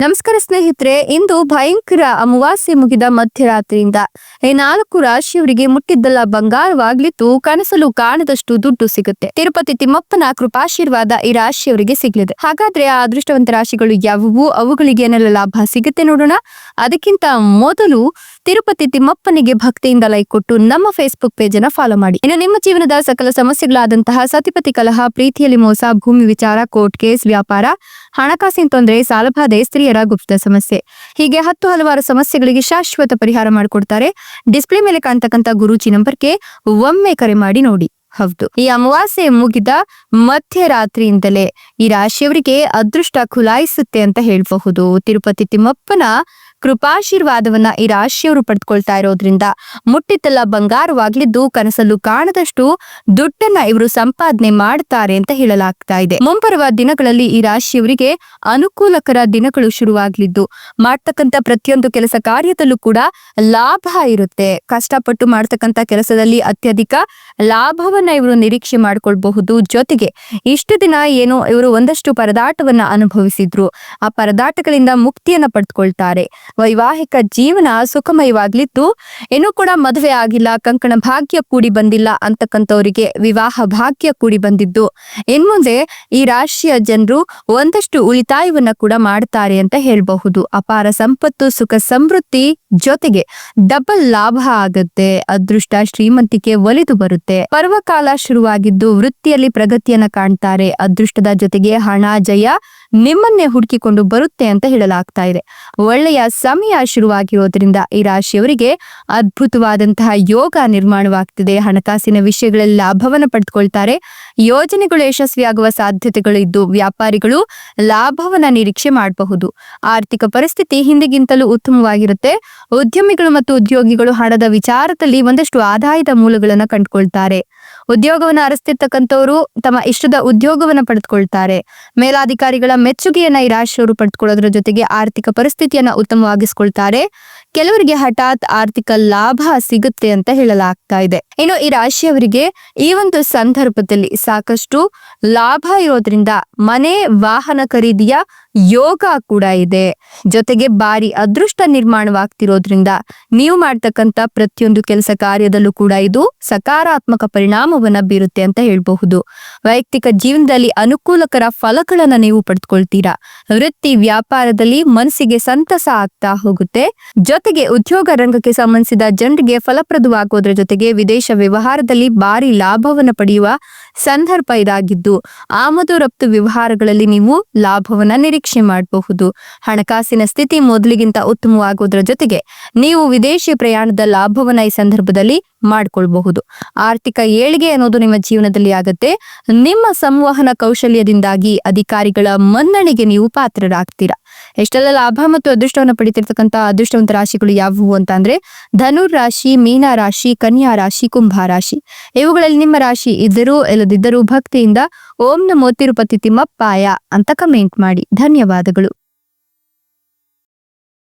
ನಮಸ್ಕಾರ ಸ್ನೇಹಿತರೆ, ಇಂದು ಭಯಂಕರ ಅಮಾವಾಸ್ಯೆ ಮುಗಿದ ಮಧ್ಯರಾತ್ರಿಯಿಂದ ಈ ನಾಲ್ಕು ರಾಶಿಯವರಿಗೆ ಮುಟ್ಟಿದ್ದಲ್ಲ ಬಂಗಾರವಾಗ್ಲಿತ್ತು ಕನಸಲು ಕಾಣದಷ್ಟು ದುಡ್ಡು ಸಿಗುತ್ತೆ. ತಿರುಪತಿ ತಿಮ್ಮಪ್ಪನ ಕೃಪಾಶೀರ್ವಾದ ಈ ರಾಶಿಯವರಿಗೆ ಸಿಗಲಿದೆ. ಹಾಗಾದ್ರೆ ಆ ಅದೃಷ್ಟವಂತ ರಾಶಿಗಳು ಯಾವುವು? ಅವುಗಳಿಗೆ ಏನೆಲ್ಲ ಲಾಭ ಸಿಗುತ್ತೆ ನೋಡೋಣ. ಅದಕ್ಕಿಂತ ಮೊದಲು ತಿರುಪತಿ ತಿಮ್ಮಪ್ಪನಿಗೆ ಭಕ್ತಿಯಿಂದ ಲೈಕ್ ಕೊಟ್ಟು ನಮ್ಮ ಫೇಸ್ಬುಕ್ ಪೇಜ್ ಅನ್ನ ಫಾಲೋ ಮಾಡಿ. ಇನ್ನು ನಿಮ್ಮ ಜೀವನದ ಸಕಲ ಸಮಸ್ಯೆಗಳಾದಂತಹ ಸತಿಪತಿ ಕಲಹ, ಪ್ರೀತಿಯಲ್ಲಿ ಮೋಸ, ಭೂಮಿ ವಿಚಾರ ಕೋರ್ಟ್ ಕೇಸ್ ವ್ಯಾಪಾರ, ಹಣಕಾಸಿನ ತೊಂದರೆ, ಸಾಲಬಾಧೆ ಸ್ತ್ರೀಯರ ಗುಪ್ತ ಸಮಸ್ಯೆ. ಹೀಗೆ ಹತ್ತು ಹಲವಾರು ಸಮಸ್ಯೆಗಳಿಗೆ ಶಾಶ್ವತ ಪರಿಹಾರ ಮಾಡಿಕೊಡ್ತಾರೆ. ಡಿಸ್ಪ್ಲೇ ಮೇಲೆ ಕಾಣ್ತಕ್ಕಂತ ಗುರೂಜಿ ನಂಬರ್ಗೆ ಒಮ್ಮೆ ಕರೆ ಮಾಡಿ ನೋಡಿ. ಹೌದು. ಈ ಅಮಾವಾಸ್ಯೆ ಮುಗಿದ ಮಧ್ಯರಾತ್ರಿಯಿಂದಲೇ ಈ ರಾಶಿಯವರಿಗೆ ಅದೃಷ್ಟ ಖುಲಾಯಿಸುತ್ತೆ ಅಂತ ಹೇಳಬಹುದು. ತಿರುಪತಿ ತಿಮ್ಮಪ್ಪನ ಕೃಪಾಶೀರ್ವಾದವನ್ನ ಈ ರಾಶಿಯವರು ಪಡೆದುಕೊಳ್ತಾ ಇರೋದ್ರಿಂದ ಮುಟ್ಟಿತಲ್ಲ ಬಂಗಾರವಾಗ್ಲಿದ್ದು ಕನಸಲ್ಲೂ ಕಾಣದಷ್ಟು ದುಡ್ಡನ್ನ ಇವರು ಸಂಪಾದನೆ ಮಾಡ್ತಾರೆ ಅಂತ ಹೇಳಲಾಗ್ತಾ ಇದೆ. ಮುಂಬರುವ ದಿನಗಳಲ್ಲಿ ಈ ರಾಶಿಯವರಿಗೆ ಅನುಕೂಲಕರ ದಿನಗಳು ಶುರುವಾಗಲಿದ್ದು ಮಾಡ್ತಕ್ಕಂತ ಪ್ರತಿಯೊಂದು ಕೆಲಸ ಕಾರ್ಯದಲ್ಲೂ ಕೂಡ ಲಾಭ ಇರುತ್ತೆ. ಕಷ್ಟಪಟ್ಟು ಮಾಡ್ತಕ್ಕಂತ ಕೆಲಸದಲ್ಲಿ ಅತ್ಯಧಿಕ ಲಾಭವನ್ನ ಇವರು ನಿರೀಕ್ಷೆ ಮಾಡ್ಕೊಳ್ಬಹುದು. ಜೊತೆಗೆ ಇಷ್ಟು ದಿನ ಏನೋ ಇವರು ಒಂದಷ್ಟು ಪರದಾಟವನ್ನ ಅನುಭವಿಸಿದ್ರು. ಆ ಪರದಾಟಗಳಿಂದ ಮುಕ್ತಿಯನ್ನ ಪಡೆದುಕೊಳ್ತಾರೆ ವೈವಾಹಿಕ ಜೀವನ ಸುಖಮಯವಾಗ್ಲಿದ್ದು, ಇನ್ನೂ ಕೂಡ ಮದುವೆ ಆಗಿಲ್ಲ, ಕಂಕಣ ಭಾಗ್ಯ ಕೂಡಿ ಬಂದಿಲ್ಲ ಅಂತಕ್ಕಂಥವರಿಗೆ ವಿವಾಹ ಭಾಗ್ಯ ಕೂಡಿ ಬಂದಿದ್ದು. ಇನ್ಮುಂದೆ ಈ ರಾಶಿಯ ಜನರು ಒಂದಷ್ಟು ಉಳಿತಾಯವನ್ನ ಕೂಡ ಮಾಡ್ತಾರೆ ಅಂತ ಹೇಳಬಹುದು. ಅಪಾರ ಸಂಪತ್ತು, ಸುಖ ಸಮೃದ್ಧಿ ಜೊತೆಗೆ ಡಬಲ್ ಲಾಭ ಆಗುತ್ತೆ. ಅದೃಷ್ಟ ಶ್ರೀಮಂತಿಕೆ ಒಲಿದು ಬರುತ್ತೆ. ಪರ್ವಕಾಲ ಶುರುವಾಗಿದ್ದು ವೃತ್ತಿಯಲ್ಲಿ ಪ್ರಗತಿಯನ್ನ ಕಾಣ್ತಾರೆ. ಅದೃಷ್ಟದ ಜೊತೆಗೆ ಹಣ, ಜಯ ನಿಮ್ಮನ್ನೇ ಹುಡುಕಿಕೊಂಡು ಬರುತ್ತೆ ಅಂತ ಹೇಳಲಾಗ್ತಾ ಇದೆ. ಒಳ್ಳೆಯ ಸಮಯ ಶುರುವಾಗಿರೋದ್ರಿಂದ ಈ ರಾಶಿಯವರಿಗೆ ಅದ್ಭುತವಾದಂತಹ ಯೋಗ ನಿರ್ಮಾಣವಾಗ್ತಿದೆ. ಹಣಕಾಸಿನ ವಿಷಯಗಳಲ್ಲಿ ಲಾಭವನ್ನು ಪಡೆದುಕೊಳ್ತಾರೆ ಯೋಜನೆಗಳು ಯಶಸ್ವಿಯಾಗುವ ಸಾಧ್ಯತೆಗಳು ಇದ್ದು ವ್ಯಾಪಾರಿಗಳು ಲಾಭವನ್ನ ನಿರೀಕ್ಷೆ ಮಾಡಬಹುದು. ಆರ್ಥಿಕ ಪರಿಸ್ಥಿತಿ ಹಿಂದಿಗಿಂತಲೂ ಉತ್ತಮವಾಗಿರುತ್ತೆ. ಉದ್ಯಮಿಗಳು ಮತ್ತು ಉದ್ಯೋಗಿಗಳು ಹಣದ ವಿಚಾರದಲ್ಲಿ ಒಂದಷ್ಟು ಆದಾಯದ ಮೂಲಗಳನ್ನು ಕಂಡುಕೊಳ್ತಾರೆ. ಉದ್ಯೋಗವನ್ನ ಅರಸ್ತಿರ್ತಕ್ಕಂಥವ್ರು ತಮ್ಮ ಇಷ್ಟದ ಉದ್ಯೋಗವನ್ನ ಪಡೆದುಕೊಳ್ತಾರೆ. ಮೇಲಾಧಿಕಾರಿಗಳ ಮೆಚ್ಚುಗೆಯನ್ನ ಈ ರಾಶಿಯವರು ಪಡೆದುಕೊಳ್ಳೋದ್ರ ಜೊತೆಗೆ ಆರ್ಥಿಕ ಪರಿಸ್ಥಿತಿಯನ್ನ ಉತ್ತಮವಾಗಿಸ್ಕೊಳ್ತಾರೆ. ಕೆಲವರಿಗೆ ಹಠಾತ್ ಆರ್ಥಿಕ ಲಾಭ ಸಿಗುತ್ತೆ ಅಂತ ಹೇಳಲಾಗ್ತಾ ಇದೆ. ಇನ್ನು ಈ ರಾಶಿಯವರಿಗೆ ಈ ಒಂದು ಸಂದರ್ಭದಲ್ಲಿ ಸಾಕಷ್ಟು ಲಾಭ ಇರೋದ್ರಿಂದ ಮನೆ ವಾಹನ ಖರೀದಿಯ ಯೋಗ ಕೂಡ ಇದೆ. ಜೊತೆಗೆ ಬಾರಿ ಅದೃಷ್ಟ ನಿರ್ಮಾಣವಾಗ್ತಿರೋದ್ರಿಂದ ನೀವು ಮಾಡ್ತಕ್ಕಂಥ ಪ್ರತಿಯೊಂದು ಕೆಲಸ ಕಾರ್ಯದಲ್ಲೂ ಕೂಡ ಇದು ಸಕಾರಾತ್ಮಕ ಪರಿಣಾಮವನ್ನ ಬೀರುತ್ತೆ ಅಂತ ಹೇಳ್ಬಹುದು. ವೈಯಕ್ತಿಕ ಜೀವನದಲ್ಲಿ ಅನುಕೂಲಕರ ಫಲಗಳನ್ನ ನೀವು ಪಡೆದುಕೊಳ್ತೀರಾ ವೃತ್ತಿ ವ್ಯಾಪಾರದಲ್ಲಿ ಮನಸ್ಸಿಗೆ ಸಂತಸ ಆಗ್ತಾ ಹೋಗುತ್ತೆ. ಜೊತೆಗೆ ಉದ್ಯೋಗ ರಂಗಕ್ಕೆ ಸಂಬಂಧಿಸಿದ ಜನರಿಗೆ ಫಲಪ್ರದವಾಗೋದ್ರ ಜೊತೆಗೆ ವಿದೇಶ ವ್ಯವಹಾರದಲ್ಲಿ ಭಾರಿ ಲಾಭವನ್ನ ಪಡೆಯುವ ಸಂದರ್ಭ ಇದಾಗಿದ್ದು, ಆಮದು ರಫ್ತು ವ್ಯವಹಾರಗಳಲ್ಲಿ ನೀವು ಲಾಭವನ್ನ ನಿರೀಕ್ಷೆ ಮಾಡಬಹುದು. ಹಣಕಾಸಿನ ಸ್ಥಿತಿ ಮೊದಲಿಗಿಂತ ಉತ್ತಮವಾಗುವುದರ ಜೊತೆಗೆ ನೀವು ವಿದೇಶಿ ಪ್ರಯಾಣದ ಲಾಭವನ್ನ ಈ ಸಂದರ್ಭದಲ್ಲಿ ಮಾಡಿಕೊಳ್ಬಹುದು. ಆರ್ಥಿಕ ಏಳಿಗೆ ಅನ್ನೋದು ನಿಮ್ಮ ಜೀವನದಲ್ಲಿ ಆಗತ್ತೆ. ನಿಮ್ಮ ಸಂವಹನ ಕೌಶಲ್ಯದಿಂದಾಗಿ ಅಧಿಕಾರಿಗಳ ಮನ್ನಣೆಗೆ ನೀವು ಪಾತ್ರರಾಗ್ತೀರಾ? ಎಷ್ಟೆಲ್ಲ ಲಾಭ ಮತ್ತು ಅದೃಷ್ಟವನ್ನು ಪಡಿತಿರ್ತಕ್ಕಂತ ಅದೃಷ್ಟವಂತ ರಾಶಿಗಳು ಯಾವುವು ಅಂತ ಅಂದ್ರೆ ಧನುರ್ ರಾಶಿ, ಮೀನ ರಾಶಿ, ಕನ್ಯಾ ರಾಶಿ, ಕುಂಭ ರಾಶಿ. ಇವುಗಳಲ್ಲಿ ನಿಮ್ಮ ರಾಶಿ ಇದ್ದರೂ ಇಲ್ಲದಿದ್ದರೂ ಭಕ್ತಿಯಿಂದ ಓಂ ನಮೋ ತಿರುಪತಿ ತಿಮ್ಮಪ್ಪಾಯ ಅಂತ ಕಮೆಂಟ್ ಮಾಡಿ. ಧನ್ಯವಾದಗಳು.